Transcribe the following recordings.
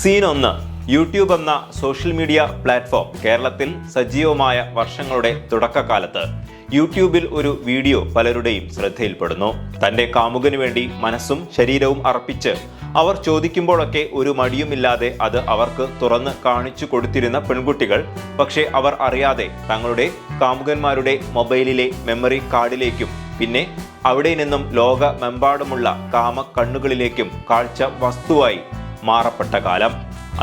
Scene ഒന്ന് YouTube എന്ന social media platform കേരളത്തിൽ സജീവമായ വർഷങ്ങളുടെ തുടക്കകാലത്ത് യൂട്യൂബിൽ ഒരു വീഡിയോ പലരുടെയും ശ്രദ്ധയിൽപ്പെടുന്നു. തന്റെ കാമുകന് വേണ്ടി മനസ്സും ശരീരവും അർപ്പിച്ച് അവർ ചോദിക്കുമ്പോഴൊക്കെ ഒരു മടിയുമില്ലാതെ അത് അവർക്ക് തുറന്ന് കാണിച്ചു കൊടുത്തിരുന്ന പെൺകുട്ടികൾ പക്ഷേ അവർ അറിയാതെ തങ്ങളുടെ കാമുകന്മാരുടെ മൊബൈലിലെ മെമ്മറി കാർഡിലേക്കും പിന്നെ അവിടെ നിന്നും ലോകമെമ്പാടുമുള്ള കാമ കണ്ണുകളിലേക്കും കാഴ്ച വസ്തുവായി മാറപ്പെട്ട കാലം.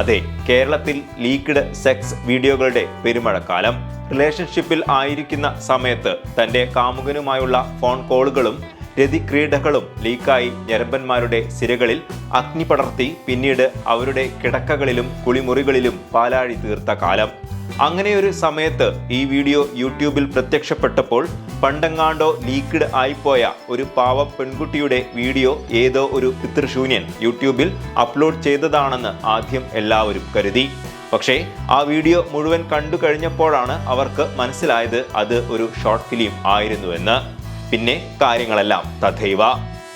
അതെ കേരളത്തിൽ ലീക്ക്ഡ് സെക്സ് വീഡിയോകളുടെ പെരുമഴക്കാലം. റിലേഷൻഷിപ്പിൽ ആയിരിക്കുന്ന സമയത്ത് തന്റെ കാമുകനുമായുള്ള ഫോൺ കോളുകളും രതിക്രീഡകളും ലീക്കായി ഞരമ്പന്മാരുടെ സിരകളിൽ അഗ്നി പടർത്തി പിന്നീട് അവരുടെ കിടക്കകളിലും കുളിമുറികളിലും പാലാഴി തീർത്ത കാലം. അങ്ങനെയൊരു സമയത്ത് ഈ വീഡിയോ യൂട്യൂബിൽ പ്രത്യക്ഷപ്പെട്ടപ്പോൾ പണ്ടെങ്ങാണ്ടോ ലീക്ക്ഡ് ആയിപ്പോയ ഒരു പാവ പെൺകുട്ടിയുടെ വീഡിയോ ഏതോ ഒരു പിതൃശൂന്യൻ യൂട്യൂബിൽ അപ്ലോഡ് ചെയ്തതാണെന്ന് ആദ്യം എല്ലാവരും കരുതി. പക്ഷേ ആ വീഡിയോ മുഴുവൻ കണ്ടു കഴിഞ്ഞപ്പോഴാണ് അവർക്ക് മനസ്സിലായത് അത് ഒരു ഷോർട്ട് ഫിലിം ആയിരുന്നുവെന്ന്. പിന്നെ കാര്യങ്ങളെല്ലാം തഥൈവ.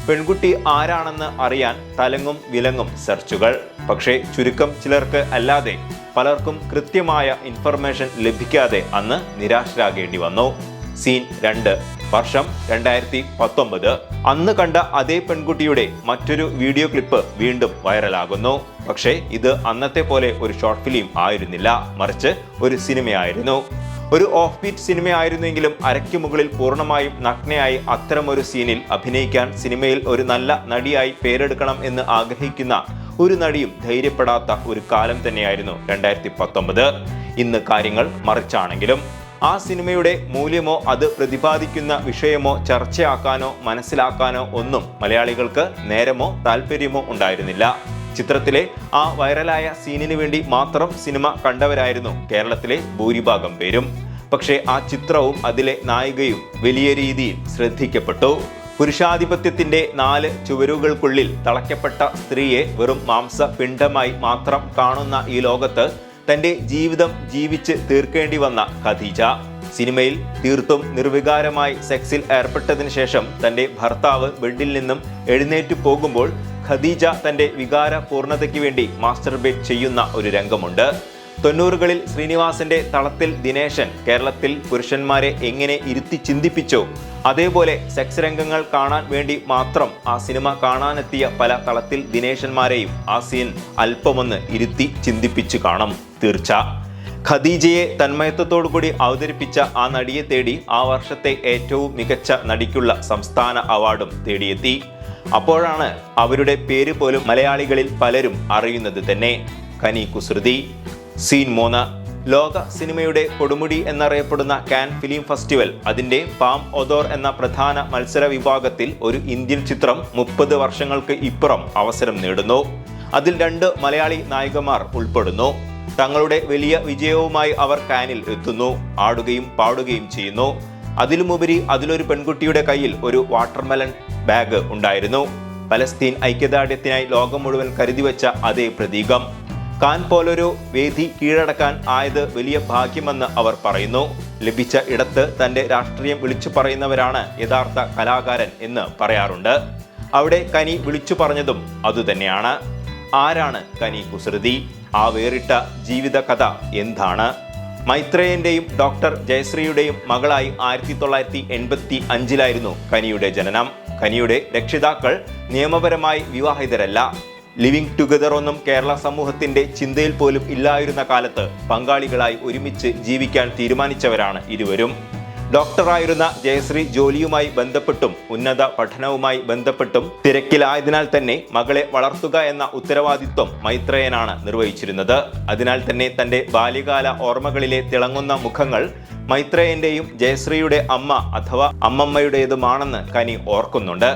പെൺകുട്ടി ആരാണെന്ന് അറിയാൻ തലങ്ങും വിലങ്ങും സെർച്ചുകൾ. പക്ഷേ ചുരുക്കം ചിലർക്ക് അല്ലാതെ പലർക്കും കൃത്യമായ ഇൻഫർമേഷൻ ലഭിക്കാതെ അന്ന് നിരാശരാകേണ്ടി വന്നു. സീൻ രണ്ട് വർഷം രണ്ടായിരത്തി പത്തൊമ്പത് അന്ന് കണ്ട അതേ പെൺകുട്ടിയുടെ മറ്റൊരു വീഡിയോ ക്ലിപ്പ് വീണ്ടും വൈറലാകുന്നു. പക്ഷേ ഇത് അന്നത്തെ പോലെ ഒരു ഷോർട്ട് ഫിലിം ആയിരുന്നില്ല. മറിച്ച് ഒരു സിനിമയായിരുന്നു. ഒരു ഓഫ് ബീറ്റ് സിനിമയായിരുന്നെങ്കിലും അരയ്ക്ക് മുകളിൽ പൂർണമായും നഗ്നയായി അത്തരമൊരു സീനിൽ അഭിനയിക്കാൻ സിനിമയിൽ ഒരു നല്ല നടിയായി പേരെടുക്കണം എന്ന് ആഗ്രഹിക്കുന്ന ഒരു നടിയും ധൈര്യപ്പെടാത്ത ഒരു കാലം തന്നെയായിരുന്നു രണ്ടായിരത്തി പത്തൊമ്പത് ഇന്ന് കാര്യങ്ങൾ മറിച്ചാണെങ്കിലും ആ സിനിമയുടെ മൂല്യമോ അത് പ്രതിപാദിക്കുന്ന വിഷയമോ ചർച്ചയാക്കാനോ മനസ്സിലാക്കാനോ ഒന്നും മലയാളികൾക്ക് നേരമോ താല്പര്യമോ ഉണ്ടായിരുന്നില്ല. ചിത്രത്തിലെ ആ വൈറലായ സീനിന് വേണ്ടി മാത്രം സിനിമ കണ്ടവരായിരുന്നു. കേരളത്തിലെ ഭൂരിഭാഗം പേരും. പക്ഷേ ആ ചിത്രവും അതിലെ നായികയും വലിയ രീതിയിൽ ശ്രദ്ധിക്കപ്പെട്ടു. പുരുഷാധിപത്യത്തിന്റെ നാല് ചുവരുകൾക്കുള്ളിൽ തളയ്ക്കപ്പെട്ട സ്ത്രീയെ വെറും മാംസ പിണ്ഡമായി മാത്രം കാണുന്ന ഈ ലോകത്ത് തന്റെ ജീവിതം ജീവിച്ച് തീർക്കേണ്ടി വന്ന ഖദീജ. സിനിമയിൽ തീർത്തും നിർവികാരമായി സെക്സിൽ ഏർപ്പെട്ടതിന് ശേഷം തന്റെ ഭർത്താവ് ബെഡിൽ നിന്നും എഴുന്നേറ്റ് പോകുമ്പോൾ ഖദീജ തന്റെ വികാര പൂർണതയ്ക്ക് വേണ്ടി മാസ്റ്റർബേറ്റ് ചെയ്യുന്ന ഒരു രംഗമുണ്ട്. തൊണ്ണൂറുകളിൽ ശ്രീനിവാസന്റെ തളത്തിൽ ദിനേശൻ കേരളത്തിൽ പുരുഷന്മാരെ എങ്ങനെ ഇരുത്തി ചിന്തിപ്പിച്ചോ അതേപോലെ സെക്സ് രംഗങ്ങൾ കാണാൻ വേണ്ടി മാത്രം ആ സിനിമ കാണാനെത്തിയ പല തളത്തിൽ ദിനേശന്മാരെയും ആ സീൻ അല്പമൊന്ന് ഇരുത്തി ചിന്തിപ്പിച്ചു കാണും തീർച്ച. ഖദീജയെ തന്മയത്വത്തോടുകൂടി അവതരിപ്പിച്ച ആ നടിയെ തേടി ആ വർഷത്തെ ഏറ്റവും മികച്ച നടിക്കുള്ള സംസ്ഥാന അവാർഡും തേടിയെത്തി. അപ്പോഴാണ് അവരുടെ പേര് പോലും മലയാളികളിൽ പലരും അറിയുന്നത് തന്നെ. കനി കുസൃതി സീൻ മൂന്ന്. ലോക സിനിമയുടെ കൊടുമുടി എന്നറിയപ്പെടുന്ന കാൻ ഫിലിം ഫെസ്റ്റിവൽ അതിന്റെ പാം ഒതോർ എന്ന പ്രധാന മത്സര വിഭാഗത്തിൽ ഒരു ഇന്ത്യൻ ചിത്രം മുപ്പത് വർഷങ്ങൾക്ക് ഇപ്പുറം അവസരം നേടുന്നു. അതിൽ രണ്ട് മലയാളി നായികമാർ ഉൾപ്പെടുന്നു. തങ്ങളുടെ വലിയ വിജയവുമായി അവർ കാനിൽ എത്തുന്നു. ആടുകയും പാടുകയും ചെയ്യുന്നു. അതിലുമുപരി അതിലൊരു പെൺകുട്ടിയുടെ കയ്യിൽ ഒരു വാട്ടർമെലൺ ബാഗ് ഉണ്ടായിരുന്നു. പലസ്തീൻ ഐക്യദാർഢ്യത്തിനായി ലോകം മുഴുവൻ കരുതിവെച്ച അതേ പ്രതീകം. കാൻ പോലൊരു വേദി കീഴടക്കാൻ ആയത് വലിയ ഭാഗ്യമെന്ന് അവർ പറയുന്നു. ലഭിച്ച ഇടത്ത് തന്റെ രാഷ്ട്രീയം വിളിച്ചു പറയുന്നവരാണ് യഥാർത്ഥ കലാകാരൻ എന്ന് പറയാറുണ്ട്. അവിടെ കനി വിളിച്ചു പറഞ്ഞതും അതുതന്നെയാണ്. ആരാണ് കനി കുസൃതി? ആ വേറിട്ട ജീവിത കഥ എന്താണ്? മൈത്രേയന്റെയും ഡോക്ടർ ജയശ്രീയുടെയും മകളായി ആയിരത്തി തൊള്ളായിരത്തി എൺപത്തി അഞ്ചിലായിരുന്നു കനിയുടെ ജനനം. കനിയുടെ രക്ഷിതാക്കൾ നിയമപരമായി വിവാഹിതരല്ല. ലിവിംഗ് ടുഗദർ ഒന്നും കേരള സമൂഹത്തിന്റെ ചിന്തയിൽ പോലും ഇല്ലായിരുന്ന കാലത്ത് പങ്കാളികളായി ഒരുമിച്ച് ജീവിക്കാൻ തീരുമാനിച്ചവരാണ് ഇരുവരും. ഡോക്ടറായിരുന്ന ജയശ്രീ ജോലിയുമായി ബന്ധപ്പെട്ടും ഉന്നത പഠനവുമായി ബന്ധപ്പെട്ടും തിരക്കിലായതിനാൽ തന്നെ മകളെ വളർത്തുക എന്ന ഉത്തരവാദിത്വം മൈത്രേയനാണ് നിർവഹിച്ചിരുന്നത്. അതിനാൽ തന്നെ തന്റെ ബാല്യകാല ഓർമ്മകളിലെ തിളങ്ങുന്ന മുഖങ്ങൾ മൈത്രേയന്റെയും ജയശ്രീയുടെ അമ്മ അഥവാ അമ്മമ്മയുടേതുമാണെന്ന് കനി ഓർക്കുന്നുണ്ട്.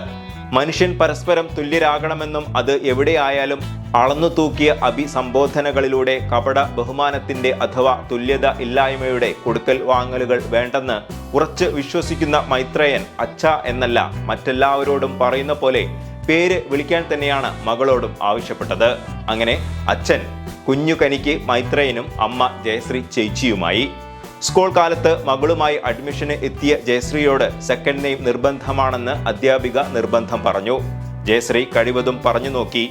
മനുഷ്യൻ പരസ്പരം തുല്യരാകണമെന്നും അത് എവിടെയായാലും അളന്നു തൂക്കിയ അഭിസംബോധനകളിലൂടെ കപട ബഹുമാനത്തിന്റെ അഥവാ തുല്യത ഇല്ലായ്മയുടെ കൊടുക്കൽ വാങ്ങലുകൾ വേണ്ടെന്ന് ഉറച്ച് വിശ്വസിക്കുന്ന മൈത്രേയൻ അച്ഛ എന്നല്ല മറ്റെല്ലാവരോടും പറയുന്ന പോലെ പേര് വിളിക്കാൻ തന്നെയാണ് മകളോടും ആവശ്യപ്പെട്ടത്. അങ്ങനെ അച്ഛൻ കുഞ്ഞു കനിക്ക് മൈത്രേയനും അമ്മ ജയശ്രീ ചേച്ചിയുമായി. സ്കൂൾ കാലത്ത് മകളുമായി അഡ്മിഷന് എത്തിയ ജയശ്രീയോട് സെക്കൻഡ് നെയിം നിർബന്ധമാണെന്ന് അധ്യാപിക നിർബന്ധം പറഞ്ഞു. ജയശ്രീ കഴിവതും പറഞ്ഞു നോക്കി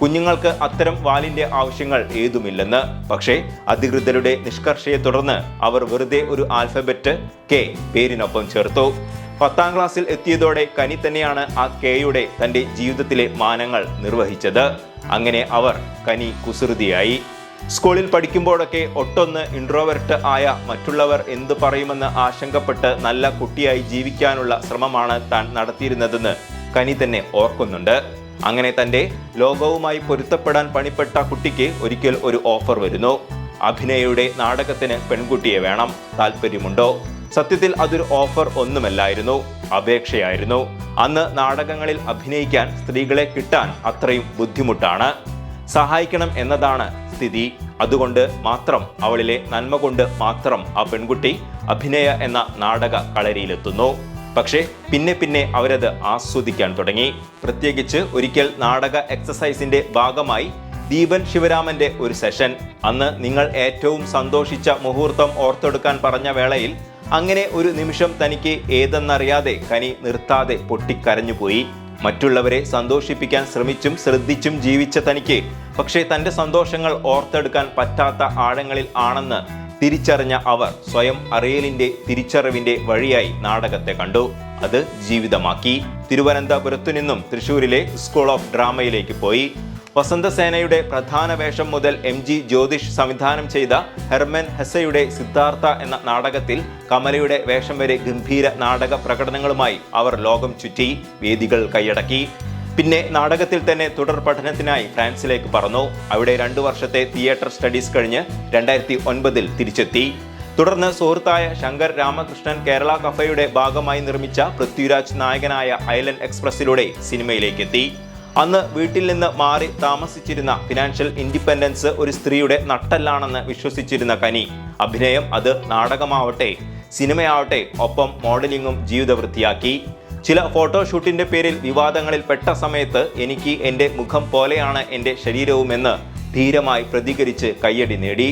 കുഞ്ഞുങ്ങൾക്ക് അത്തരം വാലിന്റെ ആവശ്യങ്ങൾ ഏതുമില്ലെന്ന്. പക്ഷേ അധികൃതരുടെ നിഷ്കർഷയെ തുടർന്ന് അവർ വെറുതെ ഒരു ആൽഫബറ്റ് കെ പേരിനൊപ്പം ചേർത്തു. പത്താം ക്ലാസ്സിൽ എത്തിയതോടെ കനി തന്നെയാണ് ആ കെയുടെ തന്റെ ജീവിതത്തിലെ മാനങ്ങൾ നിർവഹിച്ചത്. അങ്ങനെ അവർ കനി കുസൃതിയായി. സ്കൂളിൽ പഠിക്കുമ്പോഴൊക്കെ ഒട്ടൊന്ന് ഇൻട്രോവെർട്ട് ആയ മറ്റുള്ളവർ എന്തു പറയുമെന്ന് ആശങ്കപ്പെട്ട് നല്ല കുട്ടിയായി ജീവിക്കാനുള്ള ശ്രമമാണ് താൻ നടത്തിയിരുന്നതെന്ന് കനി തന്നെ ഓർക്കുന്നുണ്ട്. അങ്ങനെ തന്റെ ലോകവുമായി പൊരുത്തപ്പെടാൻ പണിപ്പെട്ട കുട്ടിക്ക് ഒരിക്കൽ ഒരു ഓഫർ വരുന്നു. അഭിനയയുടെ നാടകത്തിന് പെൺകുട്ടിയെ വേണം. താല്പര്യമുണ്ടോ? സത്യത്തിൽ അതൊരു ഓഫർ ഒന്നുമല്ലായിരുന്നു. അപേക്ഷയായിരുന്നു. അന്ന് നാടകങ്ങളിൽ അഭിനയിക്കാൻ സ്ത്രീകളെ കിട്ടാൻ അത്രയും ബുദ്ധിമുട്ടാണ്. സഹായിക്കണം എന്നതാണ് സ്ഥിതി. അതുകൊണ്ട് മാത്രം അവളിലെ നന്മ കൊണ്ട് മാത്രം ആ പെൺകുട്ടി അഭിനയ എന്ന നാടക കളരിയിലെത്തുന്നു. പക്ഷേ പിന്നെ പിന്നെ അവരത് ആസ്വദിക്കാൻ തുടങ്ങി. പ്രത്യേകിച്ച് ഒരിക്കൽ നാടക എക്സസൈസിന്റെ ഭാഗമായി ദീപൻ ശിവരാമന്റെ ഒരു സെഷൻ. അന്ന് നിങ്ങൾ ഏറ്റവും സന്തോഷിച്ച മുഹൂർത്തം ഓർത്തെടുക്കാൻ പറഞ്ഞ വേളയിൽ അങ്ങനെ ഒരു നിമിഷം തനിക്ക് ഏതെന്നറിയാതെ കനി നിർത്താതെ പൊട്ടിക്കരഞ്ഞുപോയി. മറ്റുള്ളവരെ സന്തോഷിപ്പിക്കാൻ ശ്രമിച്ചും ശ്രദ്ധിച്ചും ജീവിച്ച തനിക്ക് പക്ഷേ തന്റെ സന്തോഷങ്ങൾ ഓർത്തെടുക്കാൻ പറ്റാത്ത ആഴങ്ങളിൽ ആണെന്ന് തിരിച്ചറിഞ്ഞ അവർ സ്വയം അറിയലിന്റെ തിരിച്ചറിവിന്റെ വഴിയായി നാടകത്തെ കണ്ടു. അത് ജീവിതമാക്കി. തിരുവനന്തപുരത്തു നിന്നും തൃശൂരിലെ സ്കൂൾ ഓഫ് ഡ്രാമയിലേക്ക് പോയി. വസന്തസേനയുടെ പ്രധാന വേഷം മുതൽ എം ജി ജ്യോതിഷ് സംവിധാനം ചെയ്ത ഹെർമൻ ഹെസയുടെ സിദ്ധാർത്ഥ എന്ന നാടകത്തിൽ കമലയുടെ വേഷം വരെ ഗംഭീര നാടക പ്രകടനങ്ങളുമായി അവർ ലോകം ചുറ്റി വേദികൾ കൈയടക്കി. പിന്നെ നാടകത്തിൽ തന്നെ തുടർ പഠനത്തിനായി ഫ്രാൻസിലേക്ക് പറന്നു. അവിടെ രണ്ടു വർഷത്തെ തിയേറ്റർ സ്റ്റഡീസ് കഴിഞ്ഞ് രണ്ടായിരത്തി ഒൻപതിൽ തിരിച്ചെത്തി. തുടർന്ന് സുഹൃത്തായ ശങ്കർ രാമകൃഷ്ണൻ കേരള കഫയുടെ ഭാഗമായി നിർമ്മിച്ച പൃഥ്വിരാജ് നായകനായ ഐലൻഡ് എക്സ്പ്രസിലൂടെ സിനിമയിലേക്ക് എത്തി അന്ന് വീട്ടിൽ നിന്ന് മാറി താമസിച്ചിരുന്ന ഫിനാൻഷ്യൽ ഇൻഡിപെൻഡൻസ് ഒരു സ്ത്രീയുടെ നട്ടല്ലാണെന്ന് വിശ്വസിച്ചിരുന്ന കനി. അഭിനയം അത് നാടകമാവട്ടെ സിനിമയാവട്ടെ ഒപ്പം മോഡലിംഗും ജീവിതവൃത്തിയാക്കി. ചില ഫോട്ടോഷൂട്ടിന്റെ പേരിൽ വിവാദങ്ങളിൽ പെട്ട സമയത്ത് എനിക്ക് എന്റെ മുഖം പോലെയാണ് എന്റെ ശരീരവുമെന്ന് ധീരമായി പ്രതികരിച്ച് കയ്യടി നേടി.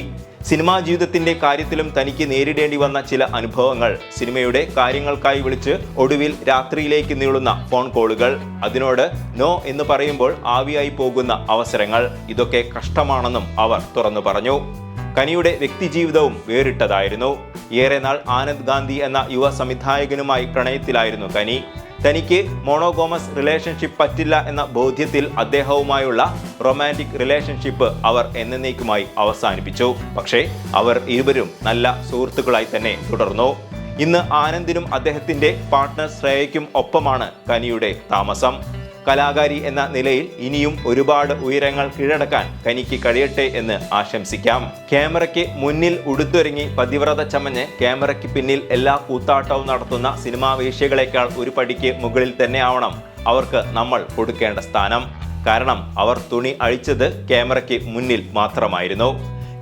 സിനിമാ ജീവിതത്തിന്റെ കാര്യത്തിലും തനിക്ക് നേരിടേണ്ടി വന്ന ചില അനുഭവങ്ങൾ. സിനിമയുടെ കാര്യങ്ങൾക്കായി വിളിച്ച് ഒടുവിൽ രാത്രിയിലേക്ക് നീളുന്ന ഫോൺ കോളുകൾ അതിനോട് നോ എന്ന് പറയുമ്പോൾ ആവിയായി പോകുന്ന അവസരങ്ങൾ. ഇതൊക്കെ കഷ്ടമാണെന്നും അവർ തുറന്നു പറഞ്ഞു. കനിയുടെ വ്യക്തിജീവിതവും വേറിട്ടതായിരുന്നു. ഏറെ നാൾ ആനന്ദ് ഗാന്ധി എന്ന യുവ സംവിധായകനുമായി പ്രണയത്തിലായിരുന്നു കനി. തനിക്ക് മോണോഗോമസ് റിലേഷൻഷിപ്പ് പറ്റില്ല എന്ന ബോധ്യത്തിൽ അദ്ദേഹവുമായുള്ള റൊമാന്റിക് റിലേഷൻഷിപ്പ് അവർ എന്നേക്കുമായി അവസാനിപ്പിച്ചു. പക്ഷേ അവർ ഇരുവരും നല്ല സുഹൃത്തുക്കളായി തന്നെ തുടർന്നു. ഇന്ന് ആനന്ദിനും അദ്ദേഹത്തിന്റെ പാർട്ട്ണർ ശ്രേയയ്ക്കും ഒപ്പമാണ് കനിയുടെ താമസം. കലാകാരി എന്ന നിലയിൽ ഇനിയും ഒരുപാട് ഉയരങ്ങൾ കീഴടക്കാൻ കനിക്ക് കഴിയട്ടെ എന്ന് ആശംസിക്കാം. ക്യാമറയ്ക്ക് മുന്നിൽ ഉടുത്തൊരുങ്ങി പതിവ്രത ചമഞ്ഞ് ക്യാമറയ്ക്ക് പിന്നിൽ എല്ലാ കൂത്താട്ടവും നടത്തുന്ന സിനിമാ വേശ്യകളെക്കാൾ ഒരു പടിക്ക് മുകളിൽ തന്നെ ആവണം അവർക്ക് നമ്മൾ കൊടുക്കേണ്ട സ്ഥാനം. കാരണം അവർ തുണി അഴിച്ചത് ക്യാമറയ്ക്ക് മുന്നിൽ മാത്രമായിരുന്നു.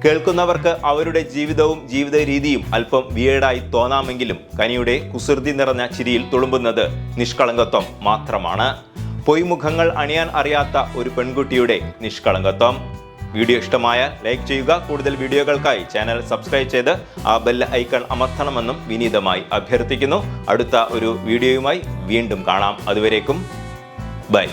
കേൾക്കുന്നവർക്ക് അവരുടെ ജീവിതവും ജീവിത രീതിയും അല്പം വിയേഡായി തോന്നാമെങ്കിലും കനിയുടെ കുസൃതി നിറഞ്ഞ ചിരിയിൽ തുളുമ്പുന്നത് നിഷ്കളങ്കത്വം മാത്രമാണ്. പൊയ്മുഖങ്ങൾ അണിയാൻ അറിയാത്ത ഒരു പെൺകുട്ടിയുടെ നിഷ്കളങ്കത്വം. വീഡിയോ ഇഷ്ടമായ ലൈക്ക് ചെയ്യുക. കൂടുതൽ വീഡിയോകൾക്കായി ചാനൽ സബ്സ്ക്രൈബ് ചെയ്ത് ആ ബെൽ ഐക്കൺ അമർത്തണമെന്നും വിനീതമായി അഭ്യർത്ഥിക്കുന്നു. അടുത്ത ഒരു വീഡിയോയുമായി വീണ്ടും കാണാം. അതുവരേക്കും ബൈ.